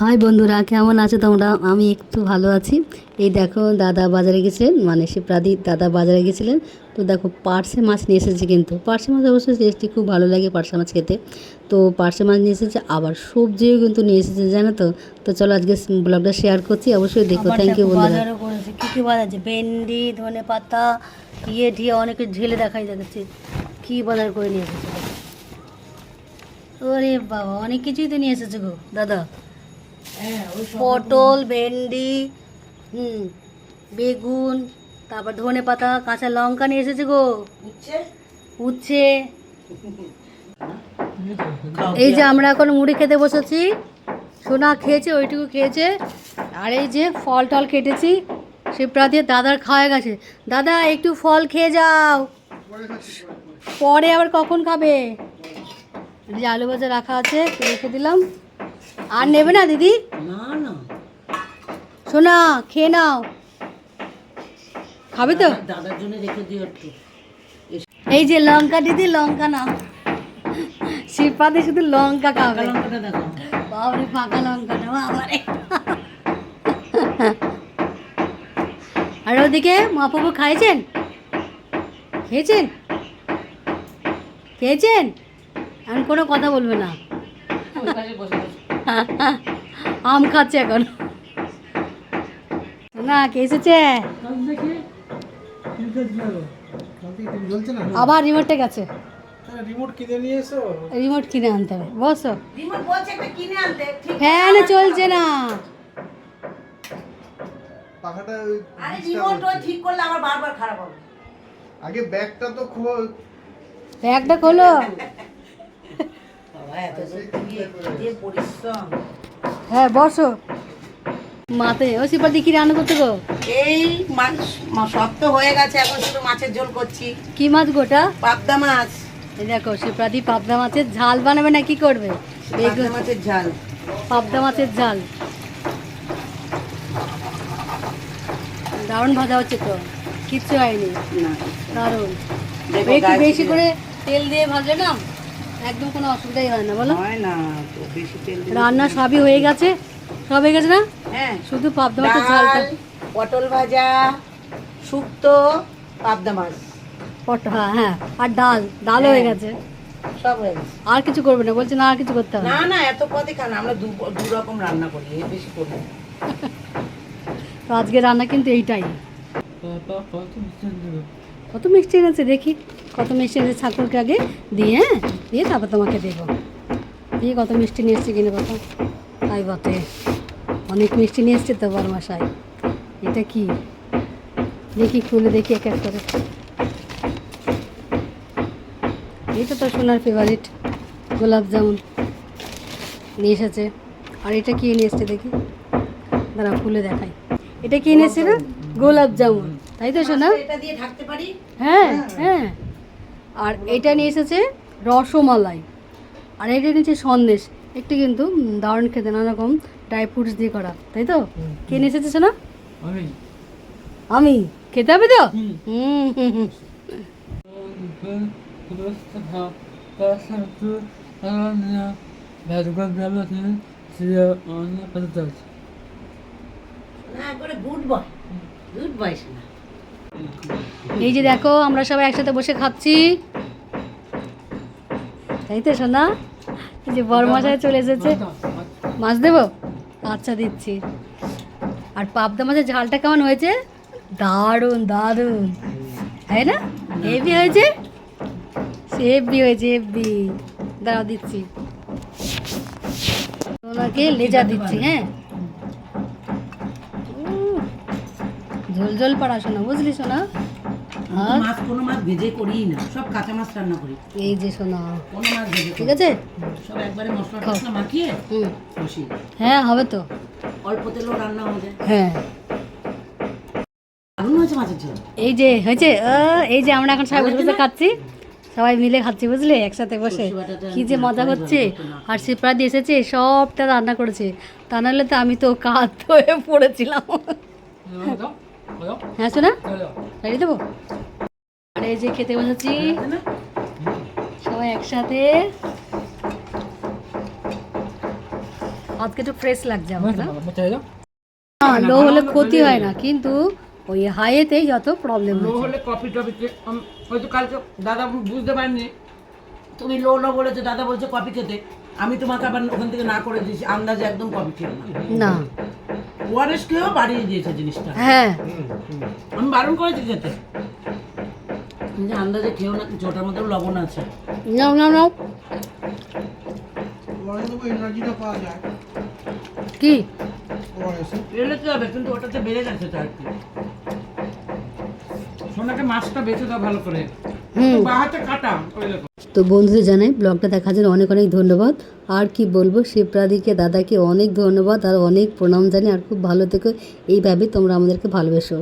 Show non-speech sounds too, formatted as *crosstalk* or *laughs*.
High বন্ধুরা কেমন আছো তোমরা? আমি একটু ভালো আছি। এই দেখো দাদা বাজারে গেছিলেন মানে শিবরাদি দাদা বাজারে গেছিলেন। তো দেখো পার্সে মাছ নিয়ে এসেছে কিন্তু। পার্শে মাছ অবশ্যই টেস্টি খুব ভালো লাগে পার্সে মাছ খেতে। তো পার্শে মাছ নিয়ে এসেছে আবার সবজিও কিন্তু নিয়ে এসেছে জানো তো? তো চলো আজকে ব্লগটা শেয়ার করছি অবশ্যই দেখো। থ্যাংক ইউ বন্ধুরা। কী কী বাজার আছে? ভেন্ডি ধনে পাতা ইয়ে টিয়ে অনেকে ঝেলে দেখাই যাচ্ছে কী বাজার করে নিয়ে এসেছে? ওরে বাবা অনেক কিছুই তো নিয়ে এসেছে গো দাদা। পটল ভেন্ডি হুম বেগুন তারপর ধনে পাতা কাঁচা লঙ্কা নিয়ে এসেছে গো। উচ্ছে? এই যে আমরা এখন মুড়ি খেতে বসেছি। সোনা খেয়েছে ওইটুকু খেয়েছে। আর এই যে ফল টল কেটেছি শিবরা দিয়ে দাদার খাওয়া গেছে। দাদা একটু ফল খেয়ে যাও। পরে আবার কখন খাবে? যে আলু ভাজা রাখা আছে রেখে দিলাম। আর নেবে না দিদি? না না। সোনা খেয়ে নাও। খাবে তো? দাদার জন্য রেখে দিও একটু। এই যে লঙ্কা দিদি লঙ্কা না শিবপাতে শুধু লঙ্কা খাবে। লঙ্কাটা দেখো বাবরে ফাঁকা লঙ্কা নেওয়া আমারে। আর ওদিকে মহাপ্রভু খাইছেন? খেয়েছেন? খেয়েছেন? এখন কোনো কথা বলবে না। আম খাচ্ছে এখন। না কে এসেছে? আবার রিমোটে গেছে। রিমোট কিনে নিয়ে এসো রিমোট কিনে আনতে হবে। বসো। রিমোট বলছে একটা কিনে আনতে ফ্যান চলছে না। পাখাটা ওই আরে রিমোট ঠিক করলে আবার বারবার খারাপ হবে। আগে ব্যাগটা তো খুব ব্যাগটা খোলো বাবা এত দিয়ে যে পরিশ্রম হ্যাঁ বসো। মাতে ও সিপার দেখি রান্না করতে গো? এই মাছ মা- সব তো হয়ে গেছে এখন শুধু মাছের ঝোল করছি। কি মাছ গোটা পাবদা মাছ। এই দেখো শিপ্রাদি পাবদা মাছের ঝাল বানাবে না কি করবে? পাবদা মাছের ঝাল। পাবদা মাছের ঝাল। দারুণ ভাজা হচ্ছে তো কিচ্ছু হয়নি। না। দারুণ। একটু বেশি করে তেল দিয়ে ভাজলে না? একদম কোনো অসুবিধাই হয় না বলো। হয় না তো বেশি তেল রান্না সবই হয়ে গেছে? সব হয়ে গেছে না? হ্যাঁ। শুধু পাবদা মাছের ঝালটা। পটল ভাজা শুক্তো পাবদা মাছ। পট হ্যাঁ হ্যাঁ আর ডাল। ডাল হয়ে গেছে। সব হয়ে গেছে। আর কিছু করবে না বলছে না আর কিছু করতে হবে না। না। না এত পদে খান আমরা দু দু রকম রান্না করি এর বেশি করি *laughs* তো আজকে রান্না কিন্তু এইটাই। কত মিষ্টি এনেছে দেখি। কত মিষ্টি এনেছে ঠাকুরকে আগে দিয়ে হ্যাঁ? দিয়ে তারপর তোমাকে দেবো। দিয়ে কত মিষ্টি নিয়ে এসছে কিনে কথা তাই বটে। অনেক মিষ্টি নিয়ে এসছে তো বরমাসাই এটা কি? দেখি খুলে দেখি এক এক করে। এটা তো সোনার ফেভারিট গোলাপ জামুন নিয়ে এসেছে। আর এটা কি নিয়ে এসছে দেখি? দাঁড়া খুলে দেখাই। এটা কি এনেছে না গোলাপ জামুন। তাই তো শোনা এটা দিয়ে ঢাকতে পারি? হ্যাঁ হ্যাঁ। আর এটা নিয়ে এসেছে রসমালাই। আর এটা নিয়েছে সন্দেশ। একটু কিন্তু দারুণ খেতে নানা রকম ড্রাই ফ্রুটস দিয়ে করা তাই তো? কে নিয়ে এসেছে না? আমি। খেতে হবে তো? হুম। হুম হুম না একবারে গুড বয়। গুড বয় শোনা এই যে দেখো, আমরা সবাই একসাথে বসে খাচ্ছি। তাই তো শোনা এই যে বরমাসায় চলে এসেছে। মাছ দেবো? আচ্ছা দিচ্ছি। আর পাবদা মাছের ঝালটা কেমন হয়েছে? দারুণ দারুণ। তাই না? হেভি হয়েছে? হেভি হয়েছে, হেভি। দাঁড়াও, দিচ্ছি। ওনাকে লেজা দিচ্ছি হ্যাঁ? ঝোল ঝোল পড়াশোনা বুঝলি শোনা? মাছ কোনো মাছ ভেজে করি না সব কাঁচা মাছ রান্না করি। এই যে শোনা। কোনো মাছ ভেজে ঠিক আছে? সব একবারে মশলা মাখিয়ে হুম। হ্যাঁ হবে তো। অল্প তেলেও রান্না হয়ে যায়। হ্যাঁ। এই যে হয়েছে? এই যে আমরা এখন সবাই বসে খাচ্ছি। সবাই মিলে খাচ্ছি বুঝলে? একসাথে বসে। কি যে মজা হচ্ছে। আর সিপ্রা দিয়ে এসেছে সবটা রান্না করেছে। তা নাহলে তো আমি তো কাত হয়ে পড়েছিলাম। হ্যাঁ শোনা? রেডি দেবো? আর এই যে খেতে বসেছি। সবাই একসাথে। আজকে একটু ফ্রেশ লাগছে আমার লো হলে ক্ষতি হয় না কিন্তু ওই হাইয়েতেই যত প্রবলেম লো হলে কফি আম- হয়তো কালকে দাদা বুঝতে পারেননি। তুমি লো লো বলেছ দাদা বলছে কফি খেতে। আমি তোমাকে আবার ওখান থেকে না করে দিয়েছি আন্দাজে একদম কফি খেয়ে না। না ওআরএস বাড়িয়ে দিয়েছে জিনিসটা? হ্যাঁ। আমি বারণ করেছি খেতে। কিন্তু আন্দাজে খেয়েও না কিছু ওটার মধ্যেও লবণ আছে। নাও নাও নাও। এনার্জিটা পাওয়া যায়। কি? ওয়ারেসে এলেতে হবে কিন্তু ওটাতে বেড়ে গেছে তো আর কি। সোনাকে মাছটা বেঁচে দাও ভালো করে। তো বন্ধুদের জানাই ব্লগটা দেখার জন্য অনেক অনেক ধন্যবাদ। আর কি বলব শিবরাদিকে দাদাকে অনেক ধন্যবাদ আর অনেক প্রণাম জানি আর খুব ভালো থেকো। এইভাবে তোমরা আমাদেরকে ভালোবেসো।